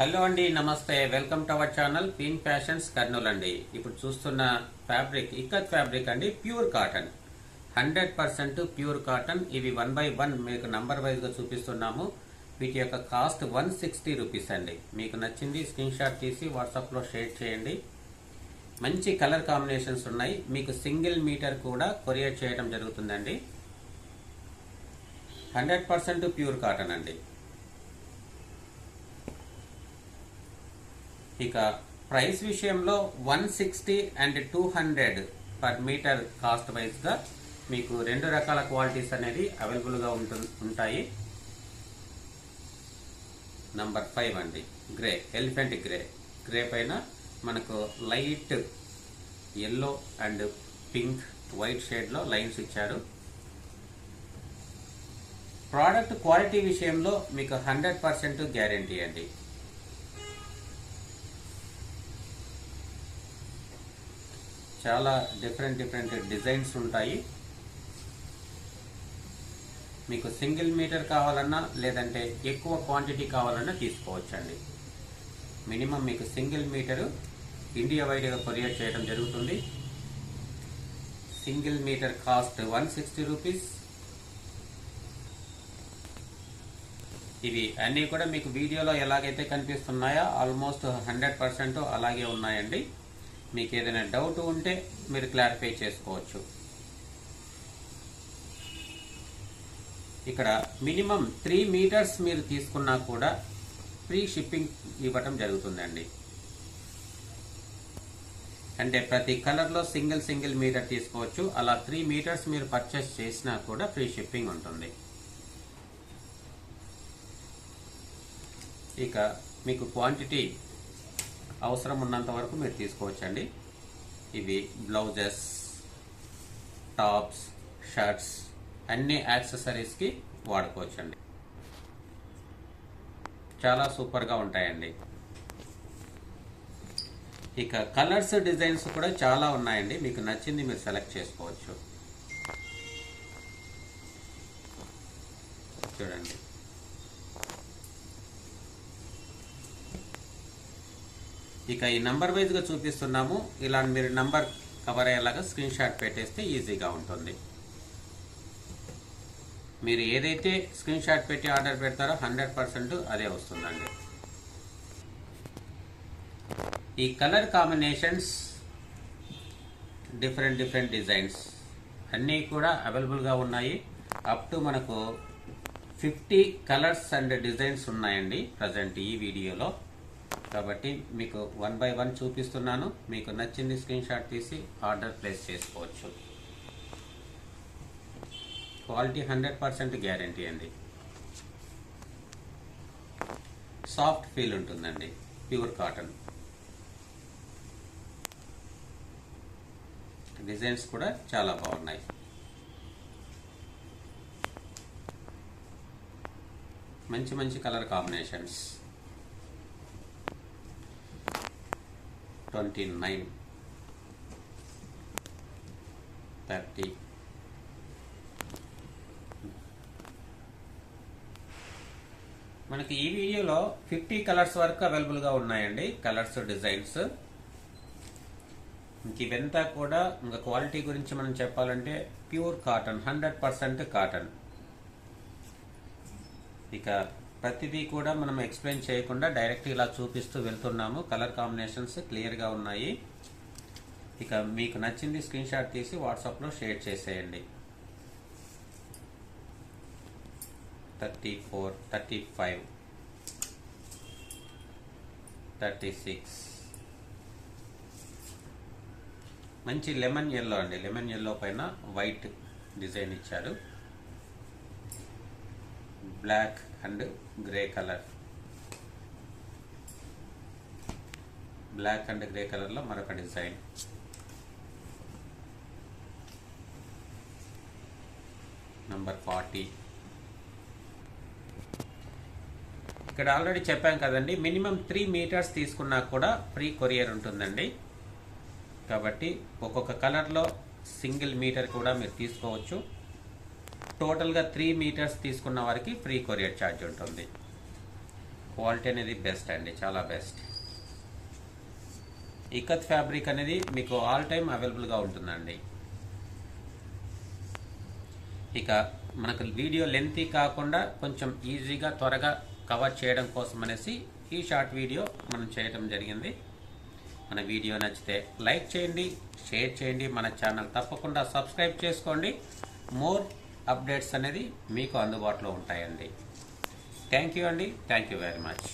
Hello అండి నమస్తే. Welcome to our channel పీన్ ఫ్యాషన్స్ కర్నూలు అండి ఇప్పుడు చూస్తున్న ఫ్యాబ్రిక్ ఇక్కత్ ఫ్యాబ్రిక్ అండి pure cotton. Hundred percent pure cotton. ఇవి వన్ బై వన్ మీకు నంబర్ వైజ్గా చూపిస్తున్నాము. వీటి యొక్క కాస్ట్ వన్ సిక్స్టీ రూపీస్ అండి. మీకు నచ్చింది స్క్రీన్ షాట్ తీసి వాట్సాప్లో షేర్ చేయండి. మంచి కలర్ కాంబినేషన్స్ ఉన్నాయి. మీకు సింగిల్ మీటర్ కూడా కొరియర్ చేయడం జరుగుతుందండి. హండ్రెడ్ పర్సెంట్ ప్యూర్ కాటన్ అండి. ఇక ప్రైస్ విషయంలో one sixty and two hundred per metre cost వైజ్గా మీకు రెండు రకాల క్వాలిటీస్ అనేది అవైలబుల్గా ఉంటు- ఉంటాయి. నంబర్ ఫైవ్ అండి. Grey elephant grey. గ్రే పైన మనకు light yellow and pink white షేడ్లో లైన్స్ ఇచ్చారు. ప్రోడక్ట్ క్వాలిటీ విషయంలో మీకు హండ్రెడ్ పర్సెంట్ గ్యారంటీ అండి. చాలా డిఫరెంట్ డిఫరెంట్ డిజైన్స్ ఉంటాయి. మీకు సింగిల్ మీటర్ కావాలన్నా లేదంటే ఎక్కువ క్వాంటిటీ కావాలన్నా తీసుకోవచ్చండి. మినిమం మీకు సింగిల్ మీటరు ఇండియా వైడ్గా కొరియర్ చేయడం జరుగుతుంది. Single metre cost one sixty rupees ఇవి అన్నీ కూడా మీకు వీడియోలో ఎలాగైతే కనిపిస్తున్నాయో ఆల్మోస్ట్ హండ్రెడ్ పర్సెంట్ అలాగే ఉన్నాయండి. మీకు ఏదైనా డౌట్ ఉంటే మీరు క్లారిఫై చేసుకోవచ్చు. ఇక్కడ మినిమం త్రీ మీటర్స్ మీరు తీసుకున్నా కూడా ఫ్రీ షిప్పింగ్ ఇవ్వటం జరుగుతుందండి. అంటే ప్రతి కలర్లో సింగిల్ సింగిల్ మీటర్ తీసుకోవచ్చు. అలా త్రీ మీటర్స్ మీరు పర్చేస్ చేసినా కూడా ఫ్రీ షిప్పింగ్ ఉంటుంది. ఇక మీకు క్వాంటిటీ అవసరం ఉన్నంత వరకు మీరు తీసుకోవచ్చండి. ఇవి బ్లౌజెస్ టాప్స్ షర్ట్స్ అన్ని యాక్సెసరీస్కి వాడుకోవచ్చండి. చాలా సూపర్గా ఉంటాయండి. ఇక కలర్స్ డిజైన్స్ కూడా చాలా ఉన్నాయండి. మీకు నచ్చింది మీరు సెలెక్ట్ చేసుకోవచ్చు. చూడండి. ఇక ఈ నంబర్ వైజ్గా చూపిస్తున్నాము. ఇలా మీరు నంబర్ కవర్ అయ్యేలాగా స్క్రీన్ షాట్ పెట్టేస్తే ఈజీగా ఉంటుంది. మీరు ఏదైతే స్క్రీన్ షాట్ పెట్టి ఆర్డర్ పెడతారో హండ్రెడ్ పర్సెంట్ అదే వస్తుందండి. ఈ colour combinations different different designs అన్నీ కూడా అవైలబుల్గా ఉన్నాయి. అప్ టు మనకు ఫిఫ్టీ కలర్స్ అండ్ డిజైన్స్ ఉన్నాయండి ప్రజెంట్ ఈ వీడియోలో. కాబట్టి మీకు వన్ బై వన్ చూపిస్తున్నాను. మీకు నచ్చింది స్క్రీన్ షాట్ తీసి ఆర్డర్ ప్లేస్ చేసుకోవచ్చు. క్వాలిటీ హండ్రెడ్ పర్సెంట్ గ్యారంటీ అండి. సాఫ్ట్ ఫీల్ ఉంటుందండి. ప్యూర్ కాటన్ డిజైన్స్ కూడా చాలా బాగున్నాయి. మంచి మంచి colour combinations twenty nine thirty మనకి ఈ వీడియోలో ఫిఫ్టీ కలర్స్ వరకు అవైలబుల్గా ఉన్నాయండి కలర్స్ డిజైన్స్ ఇంక ఇవంతా కూడా ఇంకా క్వాలిటీ గురించి మనం చెప్పాలంటే pure cotton hundred percent cotton ఇక ప్రతిదీ కూడా మనం ఎక్స్ప్లెయిన్ చేయకుండా డైరెక్ట్ ఇలా చూపిస్తూ వెళ్తున్నాము. కలర్ కాంబినేషన్స్ క్లియర్గా ఉన్నాయి. ఇక మీకు నచ్చింది స్క్రీన్ షాట్ తీసి వాట్సాప్లో షేర్ చేసేయండి. Thirty four thirty five thirty six. మంచి లెమన్ ఎల్లో అండి. లెమన్ ఎల్లో పైన వైట్ డిజైన్ ఇచ్చారు. Black and grey colour. Black and grey కలర్లో మరొక డిజైన్. Number forty. ఇక్కడ ఆల్రెడీ చెప్పాం కదండి మినిమం త్రీ మీటర్స్ తీసుకున్నా కూడా ఫ్రీ కొరియర్ ఉంటుందండి. కాబట్టి ఒక్కొక్క కలర్లో సింగిల్ మీటర్ కూడా మీరు తీసుకోవచ్చు. టోటల్గా త్రీ మీటర్స్ తీసుకున్న వారికి ఫ్రీ కొరియర్ ఛార్జ్ ఉంటుంది. క్వాలిటీ అనేది బెస్ట్ అండి చాలా బెస్ట్. ఇకత్ ఫ్యాబ్రిక్ అనేది మీకు ఆల్ టైమ్ అవైలబుల్గా ఉంటుందండి. ఇక మనకు వీడియో లెంతీ కాకుండా కొంచెం ఈజీగా త్వరగా కవర్ చేయడం కోసం అనేసి ఈ షార్ట్ వీడియో మనం చేయడం జరిగింది. మన వీడియో నచ్చితే లైక్ చేయండి షేర్ చేయండి మన ఛానల్ తప్పకుండా సబ్స్క్రైబ్ చేసుకోండి. మోర్ అప్డేట్స్ అనేది మీకు అందుబాటులో ఉంటాయండి. థ్యాంక్ యూ అండి. Thank you very much